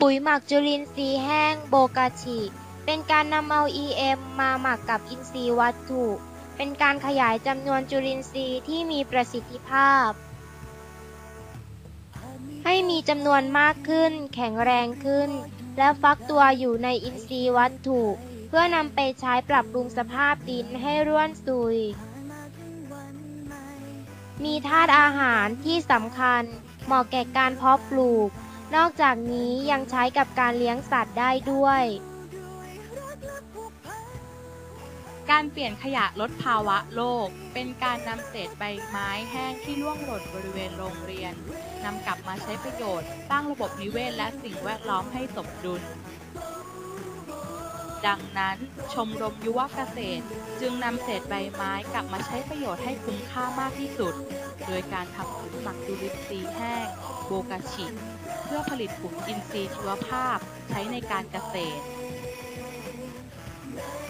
ปุ๋ยหมักจุลินทรีย์แห้งโบกาชิ เป็นการนำเอา EM มาหมักกับอินทรีย์วัตถุ เป็นการขยายจำนวนจุลินทรีย์ที่มีประสิทธิภาพ ให้มีจำนวนมากขึ้น แข็งแรงขึ้น และฟักตัวอยู่ในอินทรีย์วัตถุ เพื่อนำไปใช้ปรับปรุงสภาพดินให้ร่วนซุย มีธาตุอาหารที่สำคัญ เหมาะแก่การเพาะปลูก นอกจากนี้ยังใช้กับการเลี้ยงสัตว์ได้ด้วย การเปลี่ยนขยะลดภาวะโลก เป็นการนำเศษใบไม้แห้งที่ร่วงหล่นบริเวณโรงเรียนนำกลับมาใช้ประโยชน์ สร้างระบบนิเวศและสิ่งแวดล้อมให้สมดุล ดังนั้น ชมรมยุวเกษตร จึงนำเศษใบไม้กลับมาใช้ประโยชน์ให้คุ้มค่ามากที่สุด โดยการทำปุ๋ยหมักจุลินทรีย์แห้งโบกาชิเพื่อผลิตปุ๋ยอินทรีย์ชีวภาพใช้ในการเกษตร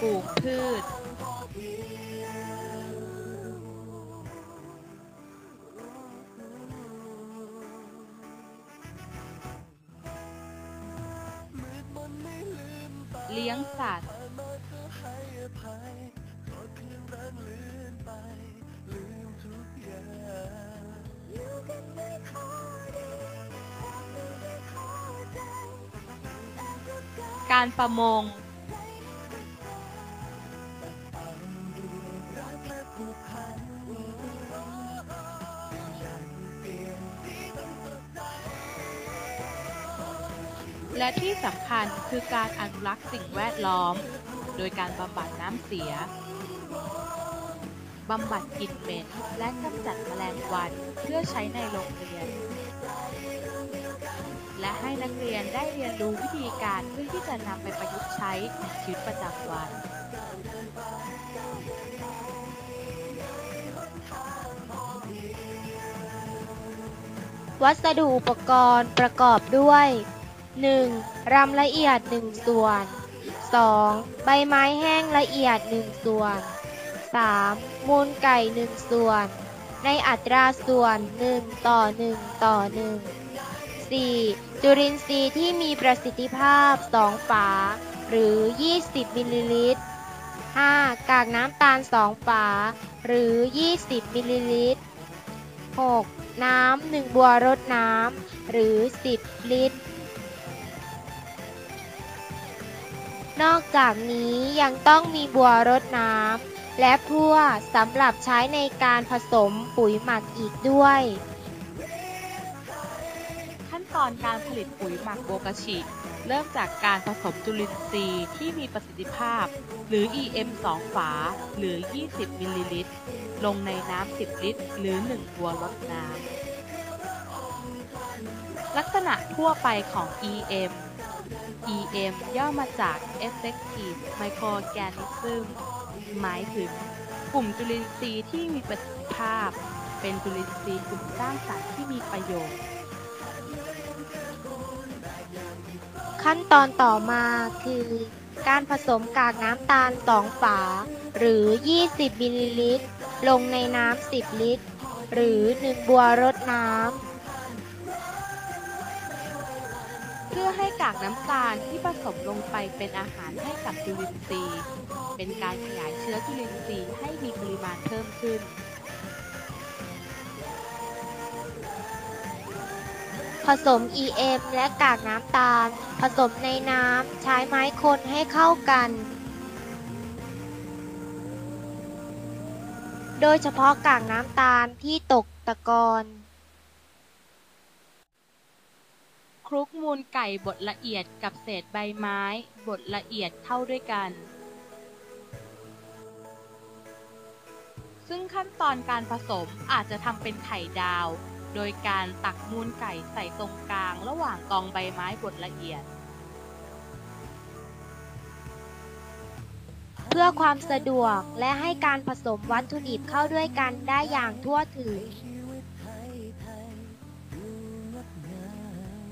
ปลูกพืช เลี้ยงสัตว์การประมง คัญคือการอนุรักษ์สิ่งแวดล้อม โดยการบำบัดน้ำเสียบำบัดกลิ่นเหม็นและกำจัดแมลงวันเพื่อใช้ในโรงเรียน และให้นักเรียนได้เรียนรู้วิธีการเพื่อที่จะนำไปประยุกต์ใช้ในชีวิตประจำวัน วัสดุอุปกรณ์ประกอบด้วย 1. รำละเอียด 1 ส่วน 2. ใบไม้แห้งละเอียด 1 ส่วน 3. มูลไก่ 1 ส่วน ในอัตราส่วน 1 ต่อ 1 ต่อ 1 4. จุลินทรีย์ที่มีประสิทธิภาพ 2 ฝา หรือ 20 มิลลิลิตร 5. กากน้ำตาล 2 ฝา หรือ 20 มิลลิลิตร 6. น้ำหนึ่งบัวรดน้ำ หรือ 10 ลิตร นอกจากนี้ยังต้องมีบัวรดน้ำและพั่วสำหรับใช้ในการผสมปุ๋ยหมักอีกด้วย ขั้นตอนการผลิตปุ๋ยหมักโบกาชิ เริ่มจากการผสมจุลินทรีย์ที่มีประสิทธิภาพ หรือ EM 2 ฝา หรือ 20 มิลลิลิตร ลงในน้ำ 10 ลิตร หรือ 1 บัวรดน้ำลักษณะทั่วไปของ EM EM ย่อมาจาก Effective Microorganism หมายถึงกลุ่มจุลินทรีย์ที่มีประสิทธิภาพ เป็นจุลินทรีย์กลุ่มสร้างสรรค์ที่มีประโยชน์ ขั้นตอนต่อมาคือการผสมกากน้ำตาล 2 ฝา หรือ 20มิลลิลิตร ลงในน้ำ 10 ลิตร หรือ 1 บัวรดน้ำ พื่อให้กากน้ำตาลที่ผสมลงไปเป็นอาหารให้กับจุลินทรีย์ เป็นการขยายเชื้อจุลินทรีย์ให้มีปริมาณเพิ่มขึ้น ผสม EM และกากน้ำตาล ผสมในน้ำใช้ไม้คนให้เข้ากัน โดยเฉพาะกากน้ำตาลที่ตกตะกอน คลุกมูลไก่บดละเอียดกับเศษใบไม้บดละเอียดเข้าด้วยกัน ซึ่งขั้นตอนการผสมอาจจะทำเป็นไข่ดาว โดยการตักมูลไก่ใส่ตรงกลางระหว่างกองใบไม้บดละเอียด เพื่อความสะดวกและให้การผสมวัตถุดิบเข้าด้วยกันได้อย่างทั่วถึง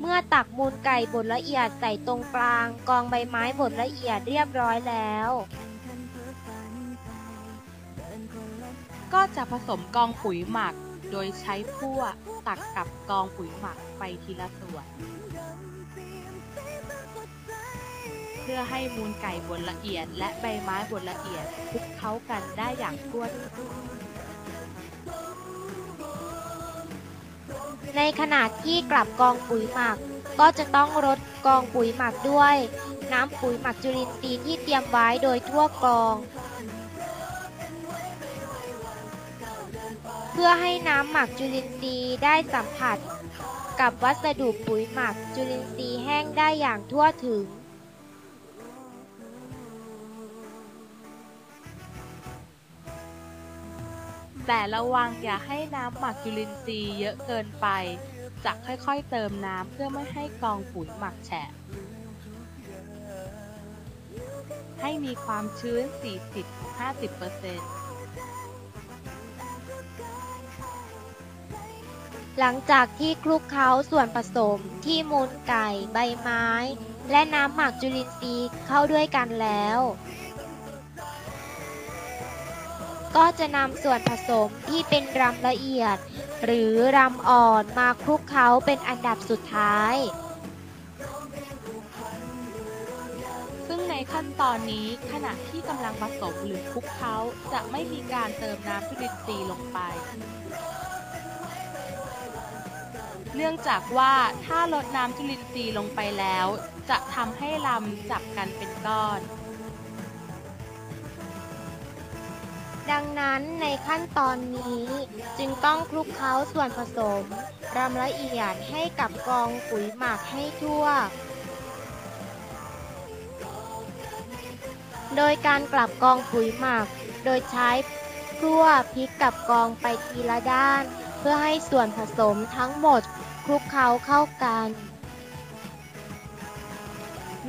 มื่อตักมูลไก่บดละเอียดใส่ตรงกลาง กองใบไม้บดละเอียดเรียบร้อยแล้ว ก็จะผสมกองปุ๋ยหมัก โดยใช้พั่วตักกับกองปุ๋ยหมักไปทีละส่วน เพื่อให้มูลไก่บดละเอียดและใบไม้บดละเอียดคลุกเคล้ากันได้อย่างทั่วถึง ในขณะที่กลับกองปุ๋ยหมัก ก็จะต้องรดกองปุ๋ยหมักด้วย น้ำปุ๋ยหมักจุลินทรีย์ที่เตรียมไว้โดยทั่วกอง เพื่อให้น้ำหมักจุลินทรีย์ได้สัมผัส กับวัสดุปุ๋ยหมักจุลินทรีย์แห้งได้อย่างทั่วถึง แต่ระวังอย่าให้น้ำหมักจุลินทรีย์เยอะเกินไป จะค่อยๆเติมน้ำเพื่อไม่ให้กองปุ๋ยหมักแฉะ ให้มีความชื้น 40-50%หลังจากที่คลุกเคล้าส่วนผสมที่มูลไก่ ใบไม้ และน้ำหมักจุลินทรีย์เข้าด้วยกันแล้ว ก็จะนำส่วนผสมที่เป็นรำละเอียด หรือรำอ่อนมาคลุกเคล้าเป็นอันดับสุดท้าย ซึ่งในขั้นตอนนี้ขณะที่กำลังผสมหรือคลุกเคล้าจะไม่มีการเติมน้ำจุลินทรีย์ลงไป เนื่องจากว่าถ้าลดน้ำจุลินทรีย์ลงไปแล้ว จะทำให้ลำจับกันเป็นก้อน ดังนั้นในขั้นตอนนี้จึงต้องคลุกเคล้าส่วนผสมรำละเอียดให้กับกองปุ๋ยหมักให้ทั่ว โดยการกลับกองปุ๋ยหมัก โดยใช้พลั่วพลิกกับกองไปทีละด้าน เพื่อให้ส่วนผสมทั้งหมดคลุกเคล้าเข้ากัน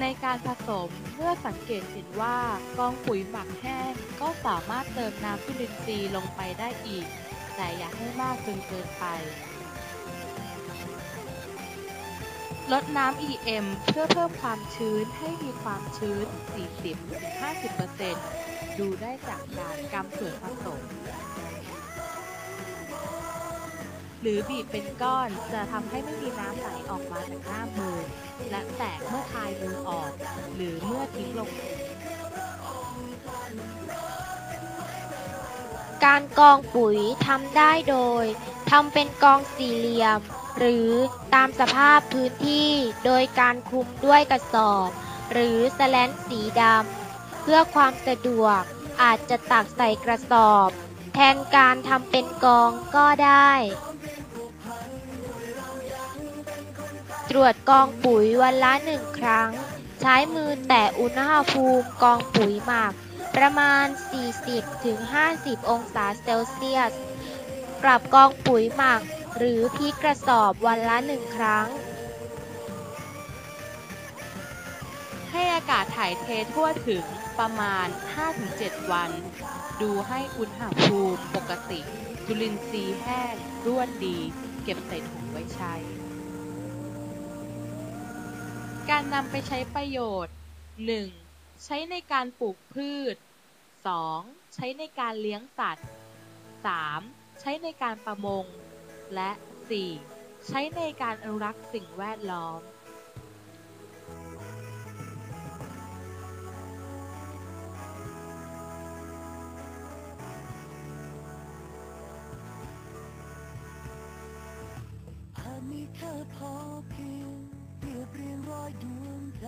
ในการผสมเมื่อสังเกตเห็นว่ากองปุ๋ยหมักแห้งก็สามารถเติมน้ำจุลินทรีย์ลงไปได้อีก แต่อย่าให้มากจนเกินไป ลดน้ำ EM เพื่อเพิ่มความชื้นให้มีความชื้น 40-50%ดูได้จากการกำส่วนผส หรือบีบเป็นก้อนจะทำให้ไม่มีน้ำไหลออกมาจากหน้ามือ และแตกเมื่อคลายมือออก หรือเมื่อทิ้งลงถุงการกองปุ๋ยทำได้โดยทำเป็นกองสี่เหลี่ยม หรือตามสภาพพื้นที่โดยการคลุมด้วยกระสอบ หรือสแลนสีดำเพื่อความสะดวกอาจจะตักใส่กระสอบ แทนการทำเป็นกองก็ได้ ตรวจกองปุ๋ยวันละหนึ่งครั้ง ใช้มือแตะอุณหภูมิกองปุ๋ยหมัก ประมาณ 40-50 องศาเซลเซียสกลับกองปุ๋ยหมัก หรือพลิกกระสอบวันละหนึ่งครั้ง ให้อากาศถ่ายเททั่วถึงประมาณ 5-7 วัน ดูให้อุณหภูมิปกติ จุลินทรีย์แห้งร่วนดี เก็บใส่ถุงไว้ใช้ การนำไปใช้ประโยชน์ 1. ใช้ในการปลูกพืช 2. ใช้ในการเลี้ยงสัตว์ 3. ใช้ในการประมง และ 4. ใช้ในการอนุรักษ์สิ่งแวดล้อมมีแค่พอเพียง เรียบเรียงร้อยดวงใจ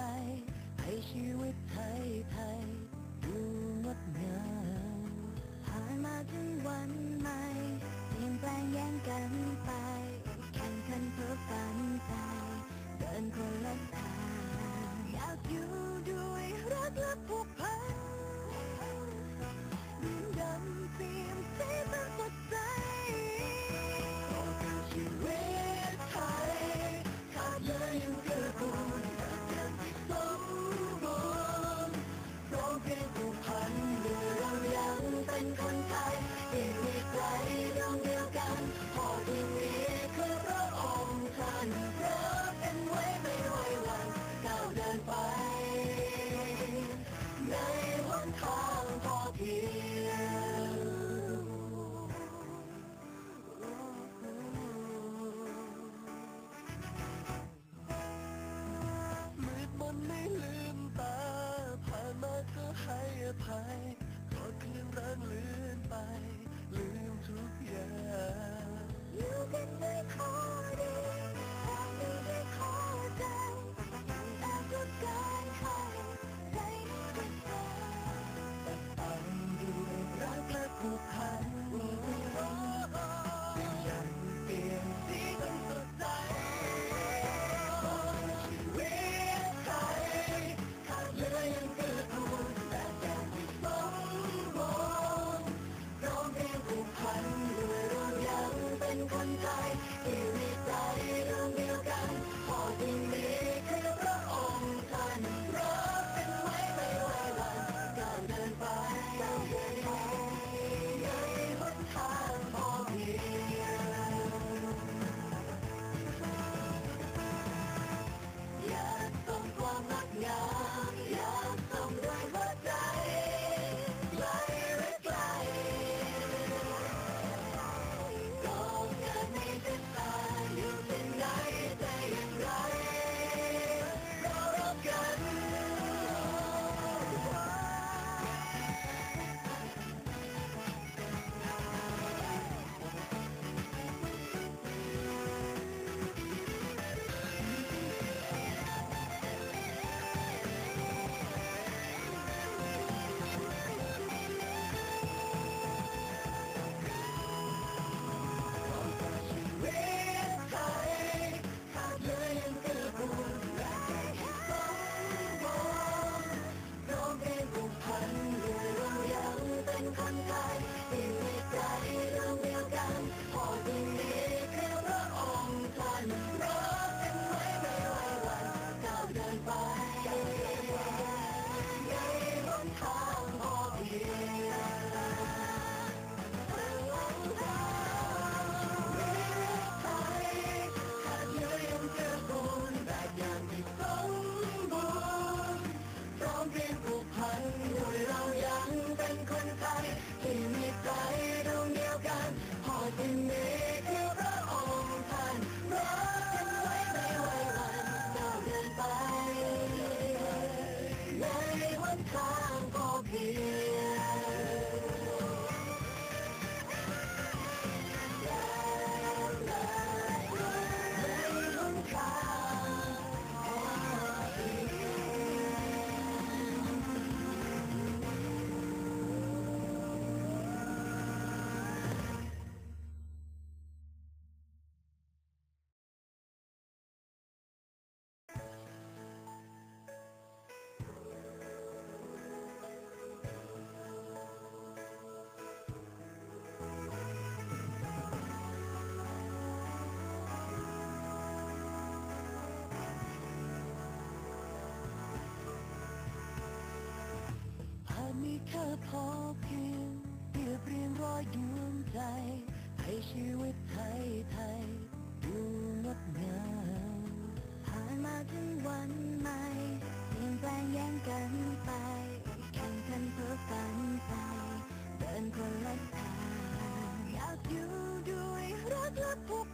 ให้ชีวิตไทยไทยดูงดงามผ่านมาถึงวันใหม่เปลี่ยนแปลงแย่งกันไปแข่งขันเพื่อฝันไปเดินคนละทางอยากอยู่ด้วยรักและผูกพัน ที่มีใจดวงเดียวกันหอดที่นี้ มีค่าพอเพียงเรียบเรียงรอยดวงใจ ให้ชีวิตไทยไทยดูงดงามผ่านมาถึงวันใหม่เปลี่ยนแปลงแย่งกันไปแข่งกันเพื่อฝันไปเดินคนละทางอยากอยู่ด้วยรักและผูก